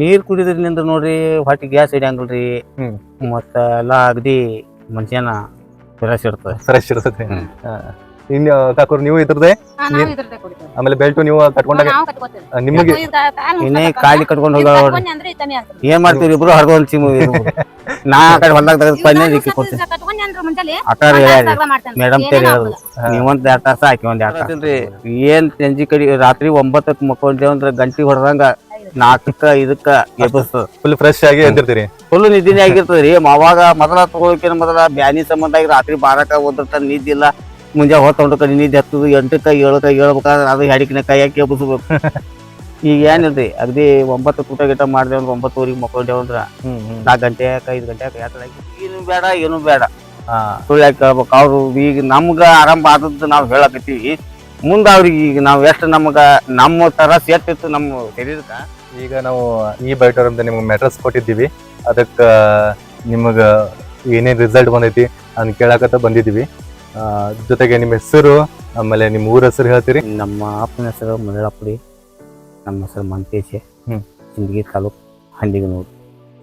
ನೀರ್ ಕುಡಿದ್ರಿಂದ ನೋಡ್ರಿ ಹೊಟ್ಟೆ ಗ್ಯಾಸ್ ಹಿಡಿಯಂಗಿಲ್ರಿ ಹ್ಮ್. ಮತ್ತ ಎಲ್ಲಾ ಅಗದಿ ಮನುಷ್ಯನ ಫ್ರೆಶ್ ಇರ್ತದೆ. ಫ್ರೆಶ್ ಇರ್ತದೆ. ಇನ್ನು ಕಾಕೂರ್ ನೀವು ಇದ್ರದೆ ಆಮೇಲೆ ಬೆಲ್ಟ್ ನೀವು ಕಟ್ಕೊಂಡಾಗ ನಿಮಗೆ ಇನ್ನೇ ಕಾಲಿ ಕಟ್ಕೊಂಡು ಇದು ಹೋಗ ಕಟ್ಕೊಂಡಿ ಅಂದ್ರೆ ಇದು ಕಮ್ಮಿ ಆಗ್ತದೆ. ಏನ್ ಮಾಡ್ತೀವಿ ಇಬ್ರು? ಚಿಮು ನಾ ಆ ಕಡೆ ಹೊಲ್ದಾಗ ತೆಗೆದು ಪನ್ನೆ ನಾನು ಇಕ್ಕಿ ಕೊಡ್ತೀನಿ. ಅಕ್ಕಾರ. ಮೇಡಮ್ ತೇರಿ ಆಗೋಲ್ಲ. ನೀವೊಂದ್ ಎರಡ್ ತಾಸ ಹಾಕಿ ಒಂದ್ ಎರಡ್ ತಾಸ. ಏನ್ ಸಂಜಿ ಕಡಿ ರಾತ್ರಿ ಒಂಬತ್ತಕ್ ಮಕ್ಕೊಂಡೇವಂದ್ರ ಗಂಟಿ ಹೊಡ್ದಂಗ ನಾಲ್ಕಕ್ಕ ಇದಕ್ಕ ಎಬ್ಬಸ್ತದ ಫುಲ್ ಫ್ರೆಶ್ ಆಗಿ ಎದ್ದಿರ್ತೀರಿ ಫುಲ್ ನಿದ್ದಿನೇ ಆಗಿರ್ತದ್ರಿ. ಅವಾಗ ಮೊದಲ ತಗೊಳಕಿನ ಮೊದಲ ಬ್ಯಾನಿ ಸಂಬಂಧ ಆಗಿ ರಾತ್ರಿ ಬಾರಕ ಓದಿರ್ತಾರ ನಿದ್ದೆ ಇಲ್ಲ. ಮುಂಜಾ ಹೊತ್ತು ಕಡೆ ನಿದ್ದೆ ಹತ್ತದು ಎಂಟಕ್ಕ ಏಳಕ್ಕ ಏಳ್ಬೇಕಾದ್ರೆ ಅದು ಹೆಡಿಕಿನ ಕೈ ಹಾಕಿ ಎಬ್ಬಸ್ಬೇಕು. ಈಗ ಏನಿಲ್ರಿ ಅಗದಿ ಒಂಬತ್ತು ಊಟ ಗಿಟ ಮಾಡ್ದೇವ್ ಅಂದ್ರ ಒಂಬತ್ತುವರೆಗೆ ಮಕ್ಕೊಂಡೇವ್ ಅಂದ್ರ ನಾಲ್ಕು ಗಂಟೆ ಐದು ಗಂಟೆ ಯಾಕೆ ಏನು ಬೇಡ ಏನು ಬೇಡ. ಹಾ. ಸುಳ್ಳು ಯಾಕೆ ಕೇಳ್ಬೇಕು. ಅವ್ರು ಈಗ ನಮ್ಗ ಆರಂಭ ಆದದ್ದು ನಾವು ಹೇಳಕತ್ತೀವಿ. ಮುಂದೆ ಅವ್ರಿಗೆ ಈಗ ನಾವು ಎಷ್ಟು ನಮ್ಗ ನಮ್ಮ ತರ ಸೆಟ್ ಇತ್ತು ನಮ್ಮ ಶರೀರಕ್ಕ. ಈಗ ನಾವು ಈ ಬೈಟರ್ ಅಂತ ನಿಮ್ಗೆ ಮೆಟ್ರಸ್ ಕೊಟ್ಟಿದ್ದೀವಿ. ಅದಕ್ಕ ನಿಮಗ ಏನೇನ್ ರಿಸಲ್ಟ್ ಬಂದೈತಿ ಅದನ್ನ ಕೇಳಕತ್ತ ಬಂದಿದ್ದೀವಿ. ಆ, ಜೊತೆಗೆ ನಿಮ್ಮ ಹೆಸರು ಆಮೇಲೆ ನಿಮ್ಮ ಊರ ಹೆಸರು ಹೇಳ್ತೀರಿ. ನಮ್ಮ ಅಪ್ಪನ ಹೆಸರು ಮರಳಪ್ಪಡಿ ನಮ್ಮ ಹೆಸರು ಮಂತೇಶೆ. ಹ್ಮ್. ಸಿಂದಗಿ ತಾಲೂಕ್ ಹಂದಿಗನೂರು.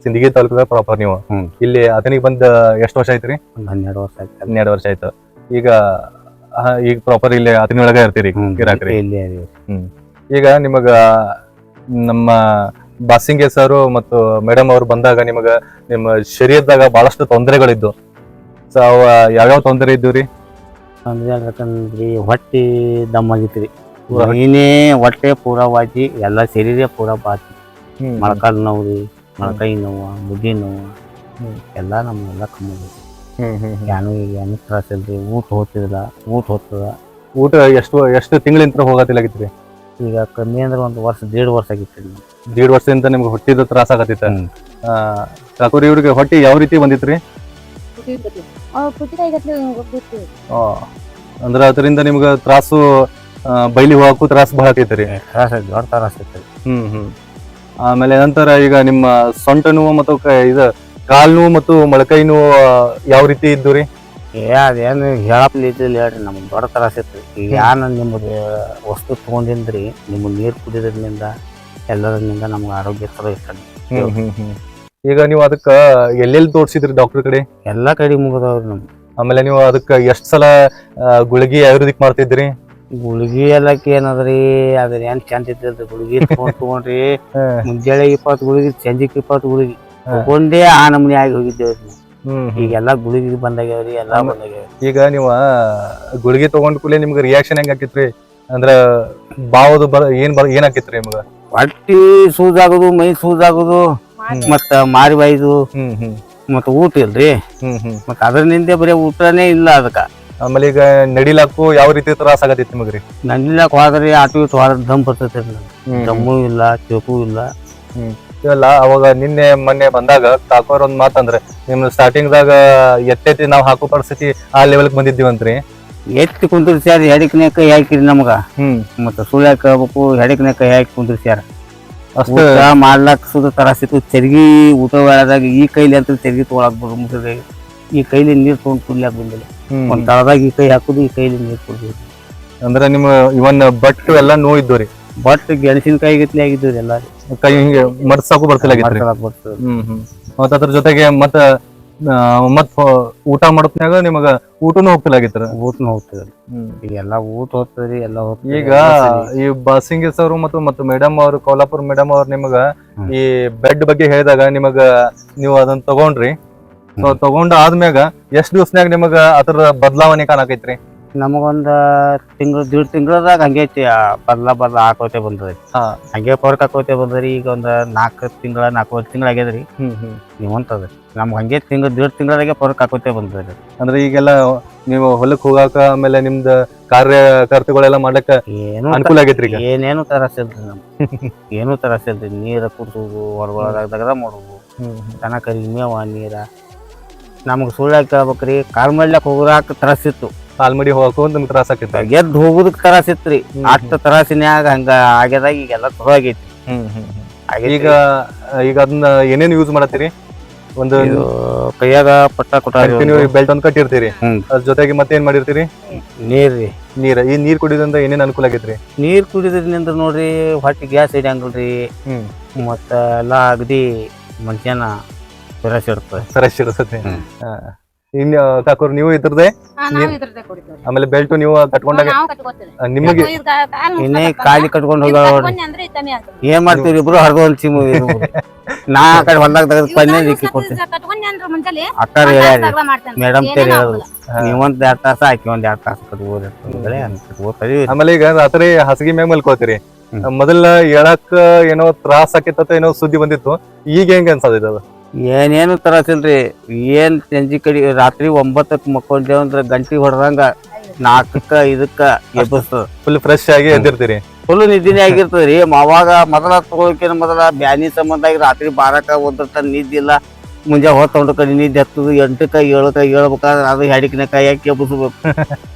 ಸಿಂದಗಿ ತಾಲೂಕದಾಗ ಪ್ರಾಪರ್ ನೀವು. ಹ್ಮ್. ಇಲ್ಲಿ ಅದನಿಗೆ ಬಂದ ಎಷ್ಟು ವರ್ಷ ಆಯ್ತ್ರಿ? ಒಂದು ಹನ್ನೆರಡು ವರ್ಷ ಆಯ್ತು. ಹನ್ನೆರಡು ವರ್ಷ ಆಯ್ತು. ಈಗ ಈಗ ಪ್ರಾಪರ್ ಇಲ್ಲಿ ಅದನ್ನೊಳಗ ಇರ್ತೀರಿ ಗಿರಾಕ್ರಿ ಇಲ್ಲಿ ಅದೀವಿ. ಈಗ ನಿಮಗ ನಮ್ಮ ಬಾಸಿಂಗೆ ಸರ್ ಮತ್ತು ಮೇಡಮ್ ಅವರು ಬಂದಾಗ ನಿಮಗ ನಿಮ್ಮ ಶರೀರದಾಗ ಬಹಳಷ್ಟು ತೊಂದರೆಗಳಿದ್ದು. ಸೊ ಅವ ಯಾವ್ಯಾವ ತೊಂದರೆ ಇದ್ದು ರೀ ಅಂದ್ರೆ ಹೊಟ್ಟೆ ಹೊಟ್ಟಿ ದಮ್ ರೀ ಏನೇ ಹೊಟ್ಟೆ ಪೂರ ವಾಜಿ ಎಲ್ಲ ಶರೀರ ಪೂರ ಬಾತಿ ಮೊಳಕಾಲು ನೋವು ರೀ ಮೊಳಕೈ ನೋವು ಮುದಿ ನೋವು. ನಮ್ಮ ಎಲ್ಲ ನಮ್ಗೆಲ್ಲ ಕಮ್ಮಿ ಏನು ಏನು ತ್ರಾಸ ಇಲ್ರಿ ಊಟ ಹೋಗ್ತಿದಿಲ್ಲ ಊಟ ಹೋಗ್ತದ. ಊಟ ಎಷ್ಟು ಎಷ್ಟು ತಿಂಗಳಿಂದ ರೀ ಈಗ ಕಮ್ಮಿ ಅಂದ್ರೆ ಒಂದು ವರ್ಷ ದೇಡ್ ವರ್ಷ ಆಗಿತ್ತು ರೀ ದೇಡ್ ವರ್ಷದಿಂದ ನಿಮ್ಗೆ ಹೊಟ್ಟಿದ ತ್ರಾಸ ಆಗತ್ತಿತ್ತ? ಠಾಕೂರ್ ಇವ್ರಿಗೆ ಹೊಟ್ಟಿ ಯಾವ ರೀತಿ ಬಂದಿತ್ರಿ? ರೀ ಅಂದ್ರೆ ಅದರಿಂದ ನಿಮ್ಗೆ ತ್ರಾಸು ಬೈಲಿ ಹೋಗಕ್ಕೂ ತ್ರಾಸ ಬಹಳ ಆಕೈತ್ರಿ? ತ್ರಾಸ ಐತಿ ದೊಡ್ಡ ತ್ರಾಸ ಹ್ಮ್ ಹ್ಮ್. ಆಮೇಲೆ ನಂತರ ಈಗ ನಿಮ್ಮ ಸೊಂಟ ನೋವು ಮತ್ತು ಕ- ಇದು ಕಾಲ್ ನೋವು ಮತ್ತು ಮೊಳಕೈ ನೋವು ಯಾವ ರೀತಿ ಇದ್ದು ರೀ? ಏ ಅದೇನು ಹೇಳಪ್ಪ ಇದ್ದಿಲ್ಲ ಹೇಳ್ರಿ ನಮ್ಗೆ ದೊಡ್ಡ ತ್ರಾಸ ಇತ್ತು. ಈಗ ಯಾನ ನಿಮ್ಮದು ವಸ್ತು ತೊಗೊಂಡಿಂದ್ರಿ ನಿಮ್ಮ ನೀರು ಕುಡಿದ್ರಿಂದ ಎಲ್ಲರಿಂದ ನಮ್ಗೆ ಆರೋಗ್ಯ ಚಲೋ ಇರ್ತದೆ. ಈಗ ನೀವು ಅದಕ್ಕ ಎಲ್ಲೆಲ್ಲಿ ತೋರ್ಸಿದ್ರಿ ಡಾಕ್ಟರ್ ಕಡೆ? ಎಲ್ಲ ಕಡೆ ಮುಗಿದವ್ರಿ ನಮ್ಗೆ. ಆಮೇಲೆ ನೀವು ಅದಕ್ಕೆ ಎಷ್ಟು ಸಲ ಆ, ಗುಳಿಗೆ ಆಯುರ್ವೇದಿಕ್ ಮಾಡ್ತಿದ್ರಿ ಗುಳಿಗೆ ಎಲ್ಲಕ್ಕೆ ಏನದ್ರಿ ಅದ್ರ ಏನ್ ಚಂದ ಇದ್ದಿಲ್ರಿ ಗುಳಿಗೆ ತೊಗೊಂಡ್ರಿ. ತಗೊಂಡ್ರಿ ಮುಂಜಾನೆ ಇಪ್ಪತ್ತು ಗುಳಿಗೆ ಸಂಜೆಗೆ ಇಪ್ಪತ್ತು ಗುಳಿಗಿ. ತಗೊಂಡೇ ಆ ನಮೂನಿ ಆಗಿ ಹೋಗಿದ್ದೇವ್ರಿ ಹ್ಮ್ ಈಗೆಲ್ಲ ಗುಳಿಗೆ ಬಂದಾಗ್ಯಾವ್ರಿ ಎಲ್ಲಾ ಬಂದಾಗ್ಯಾವ ಬಂದಾಗ್ಯಾವ್ರಿ. ಈಗ ನೀವು ಗುಳಿಗೆ ತಗೊಂಡ್ ಕೂಡಲೇ ನಿಮ್ಗೆ ರಿಯಾಕ್ಷನ್ ಹೆಂಗ್ ಆಕಿತ್ರಿ? ಅಂದ್ರ ಬಾವದು ಬರ ಏನ್ ಬರ ಏನ್ ಆಕಿತ್ರಿ ನಿಮ್ಗ? ಹೊಟ್ಟಿ ಆಗೋದು ಮೈ ಸೂಜ್ ಆಗೋದು ಮತ್ತ ಮಾರಿ ಬಾಯ್ದು ಹ್ಮ್ ಹ್ಮ್. ಮತ್ತ ಊಟ ಇಲ್ರಿ. ಹ್ಮ್ ಹ್ಮ್. ಮತ್ತ ಅದರಿಂದ ಬರೀ ಊಟನೇ ಇಲ್ಲ ಅದಕ್ಕ. ಆಮೇಲೆ ಈಗ ನಡಿಲಾಕು ಯಾವ ರೀತಿ ತ್ರಾಸ ಆಗತೈತಿ ನಿಮಗ್ರಿ? ನಡಿಲಕ್ ಹೋದ್ರಿ ಆಟೋ ಇಟ್ಟು ಹೋದ್ರ ದಮ್ ಬರ್ತೈತಿ ದಮ್ಮು ಇಲ್ಲ ಚೋಕು ಇಲ್ಲ. ಇಲ್ಲ ಅವಾಗ ನಿನ್ನೆ ಮೊನ್ನೆ ಬಂದಾಗ ಕಾಕೋರ್ ಒಂದ್ ಮಾತಂದ್ರೆ ನಿಮ್ ಸ್ಟಾರ್ಟಿಂಗ್ ದಾಗ ಎತ್ತೆತ್ತಿ ನಾವ್ ಹಾಕೋ ಪರಿಸ್ಥಿತಿ ಆ ಲೆವೆಲ್ಗೆ ಬಂದಿದ್ದೀವಂತ್ರಿ. ಎತ್ತಿ ಕುಂದ್ರಿಸ್ಯಾರ ಹೆಡಕ್ನೆ ಕೈ ಹಾಕಿರಿ ನಮಗ. ಹ್ಮ್. ಮತ್ತ ಸುಳ್ಯಾಕ ಹಾಕಬೇಕು ಹೆಡಕ್ನೆ ಕೈ ಹಾಕಿ ಕುಂದ್ರಿಸ್ಯಾರ. ಅಷ್ಟ ಊಟ ಮಾಡ್ಲಾಕ್ ಸುದ ತರಾಸಿತ್ತು ತೆರಿಗೆ ಊಟ ವೇಳದಾಗ ಈ ಕೈಲಿ ಅಂತ ತೆರಿಗೆ ತೊಗೊಳಕ್ ಬರ್ರಿ ಈ ಕೈಲಿ ನೀರ್ ತೊಗೊಂಡ್ ಕುಡ್ಲಾಕ್ ಬಂದಿಲ್ಲ. ಹ್ಮ್. ಒಂದ್ ತಳದಾಗ ಈ ಕೈ ಹಾಕುದು ಈ ಕೈಲಿ ನೀರ್ ಕುಡ್ದು ಅಂದ್ರೆ ನಿಮ್ ಇವನ್ ಬಟ್ಟು ಎಲ್ಲಾ ನೋವು ಇದ್ದು ರೀ ಬಟ್ ಗೆಣಸಿನಕಾಯಿ ಗತ್ಲೆ ಆಗಿದ್ದು ಎಲ್ಲ ಕೈ ಹಿಂಗೆ ಮಡ್ಸಾಕು ಬರ್ತಿಲ್ಲ ಬರ್ತದೆ ಹ್ಮ್ ಹ್ಮ್. ಮತ್ತ ಅದ್ರ ಜೊತೆಗೆ ಮತ್ತ ಆ, ಮತ್ ಹೊ- ಊಟ ಮಾಡತ್ನ್ಯಾಗ ನಿಮಗ ಊಟನು ಹೋಗ್ತಿಲ್ಲಾಗಿತ್ರ ಊಟನ ಹೋಗ್ತದ್ರಿ ಈಗ ಎಲ್ಲಾ ಊಟ ಹೋಗ್ತದ್ರಿ ಎಲ್ಲ ಈಗ ಈ ಬಾಸಿಂಗಿ ಸರ್ ಮತ್ತು ಮತ್ತು ಮೇಡಮ್ ಅವರು ಕೋಲಾಪುರ ಮೇಡಮ್ ಅವ್ರು ನಿಮಗ ಈ ಬೆಡ್ ಬಗ್ಗೆ ಹೇಳಿದಾಗ ನಿಮಗ ನೀವು ಅದನ್ನ ತಗೊಂಡ್ರಿ. ಸೊ ತಗೊಂಡ ಆದ್ಮ್ಯಾಗ ಎಷ್ಟ್ ದಿವ್ಸನ್ಯಾಗ ನಿಮಗ ಅದ್ರ ಬದಲಾವಣೆ ಕಾಣಕೈತ್ರಿ? ನಮಗೊಂದ ತಿಂಗಳು ದೀಡ್ ತಿಂಗಳದಾಗ ಹಂಗೆ ಐತಿ ಬದ್ಲ ಬದ್ಲ ಹಾಕೋತೆ ಬಂದದ್ರಿ ಹಾ. ಹಂಗೆ ಪರ್ಕ್ ಹಾಕೋತೆ ಬಂದ್ರಿ ಈಗ ಒಂದು ನಾಲ್ಕು ತಿಂಗಳ ನಾಲ್ಕೂವರೆ ತಿಂಗಳ ಆಗ್ಯದ್ರಿ ಹ್ಮ್ ಹ್ಮ್. ನೀವು ಅಂತದ್ರಿ ನಮ್ಗೆ ಹಂಗೆ ತಿಂಗಳು ದೀಡ್ ತಿಂಗಳದಾಗೆ ಪರ್ಕ್ ಹಾಕೋತೆ ಬಂದ್ರಿ ಅಂದ್ರೆ ಈಗೆಲ್ಲ ನೀವು ಹೊಲಕ್ ಹೋಗಾಕ ಆಮೇಲೆ ನಿಮ್ದ ಕಾರ್ಯಕರ್ತಗಳೆಲ್ಲ ಮಾಡ್ಲಕ್ಕ ಏನು ಅನುಕೂಲ ಆಗೈತ್ರಿ ಈಗ. ಏನೇನು ತರಸ್ ಇಲ್ರಿ ನಮ್ ಏನು ತರಸ್ ಇಲ್ರಿ. ನೀರ ಕುಡ್ಸೋದು ಹೊರಗೊಳದಾಗ ದಗದ ಮಾಡೋದು. ದನ ಕರಿ ಮೇವ ನೀರ. ನಮ್ಗೆ ಸುಳ್ಳು ಕೇಳ್ಬೇಕ್ರಿ. ಕಾಲ್ ಮಾಡ್ಲಕ್ ಹೋಗ್ರಾಕ ತರಸ್ ಇತ್ತು. ಕಾಲ್ಮಡಿ ಹೋಗಕ್ಕೂ ನಿಮ್ಗೆ ತ್ರಾಸ ಆಕೈತಿ ಗೆದ್ದು ಹೋಗುದಕ್ಕೆ ತ್ರಾಸ ಇತ್ರಿ. ಅಷ್ಟು ತರಾಸಿನ್ಯಾಗ ಹಂಗ ಆಗ್ಯದಾಗ ಈಗೆಲ್ಲ ಚಲೋ ಆಗೈತಿ ಆಗೈತಿ. ಈಗ ಈಗ ಅದನ್ನ ಏನೇನ್ ಯೂಸ್ ಮಾಡತ್ತೀರಿ? ಒಂದು ಇದು ಕೈಯಾಗ ಪಟ್ಟ ಕೊಟ್ಟ ಕಂಟಿನ್ಯೂ ಬೆಲ್ಟ್ ಒಂದ್ ಕಟ್ಟಿರ್ತೀರಿ. ಹ್ಮ್. ಅದ್ರ ಜೊತೆಗೆ ಮತ್ತೆ ಏನ್ ಮಾಡಿರ್ತೀರಿ? ನೀರ್ ರೀ. ನೀರ್. ಈ ನೀರ್ ಕುಡಿಯೋದ್ರಿಂದ ಏನೇನ್ ಅನುಕೂಲ ಆಗೈತ್ರಿ? ನೀರ್ ಕುಡಿದ್ರಿಂದ ನೋಡ್ರಿ ಹೊಟ್ಟೆ ಗ್ಯಾಸ್ ಹಿಡಿಯಂಗಿಲ್ರಿ ಹ್ಮ್. ಮತ್ತ ಎಲ್ಲಾ ಅಗದಿ ಮನುಷ್ಯನ ಸರಸ್ ಇರ್ತದೆ. ಸರಸ್ ಹ್ಮ್. ಇನ್ ಕಾಕೋರ್ ನೀವು ಇದ್ರದೇ? ನಾವು ಆಮೇಲೆ ಬೆಲ್ಟ್ ನೀವು ಕಟ್ಕೊಂಡಾಗ ನಾವು ನಿಮಗೆ ಇನ್ನೇ ಕಾಲಿ ಕಟ್ಕೊಂಡು ಅಂದ್ರೆ ಏನ್ ಮಾಡ್ತೀವಿ ಇಬ್ರು? ಹರ್ದು ಹೊಲ್ಸಿಮು ನಾ ಆ ಕಡೆ ಹೊಲ್ದಾಗ ತೆಗೆದು ಪನ್ನೆ ಇಕ್ಕಿ ಕೊಡ್ತೀನಿ. ಅಕ್ಕಾರ ಮೇಡಮ್ ತೇರಿ ಹೇಳುದು ನೀವೊಂದ್ ಎರಡ್ ತಾಸ ಆಕಿ ಒಂದ್ ಎರಡ್ ತಾಸ ಕಟ್ಬೋದು ಆಮೇಲೆ ಈಗ ರಾತ್ರಿ ಹಾಸಿಗೆ ಮ್ಯಾಗ ಮಲ್ಕೋತೀರಿ ಮೊದಲ ಹೇಳಕ್ ಏನೋ ತ್ರಾಸ ಆಕಿತ್ತ ಏನೋ ಸುದ್ದಿ ಬಂದಿತ್ತು. ಈಗ ಹೆಂಗ ಅನ್ಸದ ಅದು ಏನೇನು ತರಸಿಲ್ರಿ ಏನ್ ಸಂಜಿ ಕಡಿ ರಾತ್ರಿ ಒಂಬತ್ತಕ್ಕೆ ಮಕ್ಕೊಂಡೇವ್ ಅಂದ್ರ ಗಂಟಿ ಹೊಡ್ದಂಗ ನಾಲ್ಕಕ್ಕ ಇದಕ್ಕ ಎಬ್ಬಸ್ತದ ಫುಲ್ ಫ್ರೆಶ್ ಆಗಿ ಎದ್ದಿರ್ತೀರಿ. ಫುಲ್ ನಿದ್ದಿನೇ ಆಗಿರ್ತದ್ರಿ. ಅವಾಗ ಮೊದಲ ತಗೊಳಕಿನ ಮೊದಲ ಬ್ಯಾನಿ ಸಂಬಂಧ ಆಗಿ ರಾತ್ರಿ ಬಾರಕ ಒಂದ್ರತ ನಿದ್ದೆ ಇಲ್ಲ ಮುಂಜಾ ಹೊತ್ತೊಂಡು ಕಡೆ ನಿದ್ದೆ ಹತ್ತದು ಎಂಟಕ್ಕ ಏಳಕ್ಕ ಏಳ್ಬೇಕಾದ್ರೆ ಅದು ಹೆಡಿಕಿನ ಕೈ ಹಾಕಿ ಎಬ್ಬಿಸ್ಬೇಕು.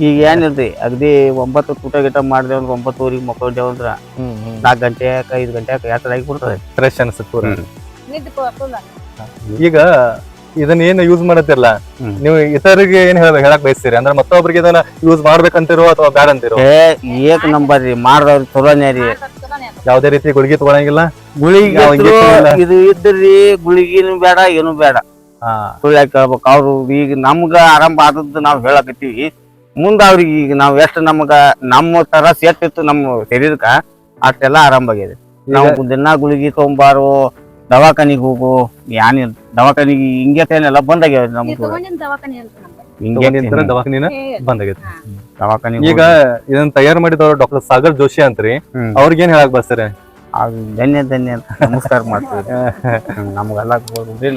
ಈಗ ಏನಿಲ್ರಿ ಅಗದಿ ಒಂಬತ್ತು ಊಟ ಗಿಟ ಮಾಡಿದೆವ್ ಒಂಬತ್ತು ಒಂಬತ್ತುವರೆಗೆ ಮಕ್ಕೊಂಡೇವ್ ಅಂದ್ರ ನಾಲ್ಕು ಗಂಟೆ ಐದು ಗಂಟೆ ಯಾಕೆ ಆಗಿ ಬಿಡ್ತದೆ ಫ್ರೆಶ್ ಅನ್ಸುತ್ತೆ ಈಗ ಇದನ್ನ ಏನು ಯೂಸ್ ಮಾಡತ್ತಿರಲ್ಲ. ನೀವು ಇತರಿಗೆ ಏನ್ ಹೇಳ ಹೇಳಕ್ ಬಯಸ್ತೀರಿ? ಅಂದ್ರೆ ಮತ್ತೊಬ್ರಿಗೆ ಇದನ್ನ ಯೂಸ್ ಮಾಡ್ಬೇಕಂತಿರೋ ಅಥವಾ ಬ್ಯಾಡ ಅಂತಿರೋ? ಏ ಏಕ್ ನಂಬರ್ ರೀ. ಮಾಡ್ದವ್ರಿ ಚಲೋನೇ ರೀ. ಯಾವ್ದೇ ರೀತಿ ಗುಳಿಗೆ ತಗೊಳಂಗಿಲ್ಲ? ಗುಳಿಗೆ. ಇದು ಇದ್ರಿ ಗುಳಿಗಿನೂ ಬೇಡ ಏನು ಬೇಡ. ಸುಳ್ಳು ಯಾಕೆ ಹೇಳ್ಬೇಕು? ಅವ್ರು ಈಗ ನಮ್ಗ ಆರಂಭ ಆದದ್ದು ನಾವ್ ಹೇಳಕತ್ತೀವಿ. ಮುಂದ ಅವ್ರಿಗೆ ಈಗ ನಾವ್ ಎಷ್ಟ್ ನಮಗ ನಮ್ಮ ತರ ಸೇಟ್ ಇತ್ತು ನಮ್ಮ ಶರೀರಕ್ಕ ಅಷ್ಟೆಲ್ಲ ಆರಂಭ ಆಗಿದೆ. ನಾವು ದಿನ ಗುಳಿಗೆ ತಗೊಂಬಾರು ದವಾಖಾನಿಗೆ ಹೋಗು ಯಾನ್ ದವಾಖಾನಿಗೆ ಹಿಂಗೇತೇನೆಲ್ಲ ಬಂದಾಗ್ಯಾವ ನಮ್ಗೆ ತಗೊಂಡಿನ ದವಾಖಾನೆ ಅಂತ ನಮ್ಗೆ. ತಗೊಂಡಿಂತ್ರ ದವಾಖಾನಿನ ದವಾಖಾನಿಗೆ ಈಗ ಇದನ್ನ ತಯಾರು ಮಾಡಿದವರು ಡಾಕ್ಟರ್ ಸಾಗರ್ ಜೋಶಿ ಅಂತ್ರಿ ಹ್ಮ್. ಅವ್ರಿಗೆ ಏನ್ ಹೇಳಕ್ ಬಸ್ತಾರೆ? ಅದು ಧನ್ಯ ಧನ್ಯ ಅಂತ ನಮಸ್ಕಾರ ಮಾಡ್ತೀವಿ ಹ್ಮ್, ನಮ್ಗೆಲ್ಲ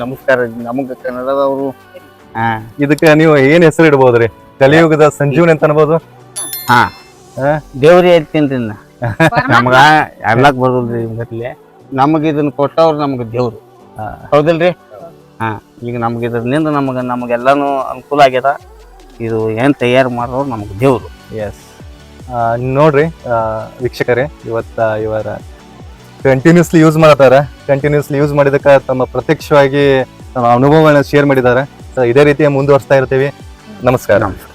ನಮಸ್ಕಾರ. ನಮಗ ಕನ್ನಡದವರು. ಹಾ. ಇದಕ್ಕೆ ನೀವು ಏನ್ ಹೆಸರು ಇಡ್ಬೋದ್ರಿ? ಕಲಿಯುಗದ ಸಂಜೀವನಿ ಅಂತ ಅನ್ಬೋದು? ಹಾ? ದೇವ್ರಿ ಹೇಳ್ತೀನಿ ನಮ್ಗ ಎಲ್ಲಾಕ್ ಬರೋದ್ರಿ ಗಟ್ಲೆ? ನಮಗ ಇದನ್ನ ಕೊಟ್ಟವ್ರು ನಮ್ಗೆ ದೇವ್ರು. ಹೌದಿಲ್ರಿ? ಹಾ ಈಗ ನಮ್ಗೆ ಇದರಿಂದ ನಮಗ ನಮಗೆಲ್ಲಾನು ಅನುಕೂಲ ಆಗ್ಯದ. ಇದು ಏನು ತಯಾರು ಮಾಡೋರು ನಮ್ಗೆ ದೇವ್ರು. ಎಸ್ ನೋಡ್ರಿ ವೀಕ್ಷಕರೇ ಇವತ್ತ ಇವರ ಕಂಟಿನ್ಯೂಸ್ಲಿ ಯೂಸ್ ಮಾಡತಾರೆ. ಕಂಟಿನ್ಯೂಸ್ಲಿ ಯೂಸ್ ಮಾಡಿದಕ್ಕೆ ತಮ್ಮ ಪ್ರತ್ಯಕ್ಷವಾಗಿ ತಮ್ಮ ಅನುಭವಗಳನ್ನ ಶೇರ್ ಮಾಡಿದ್ದಾರೆ. ಸೊ ಇದೇ ರೀತಿ ಮುಂದುವರಿಸ್ತಾ ಇರ್ತೀವಿ. ನಮಸ್ಕಾರ. ನಮಸ್ಕಾರ.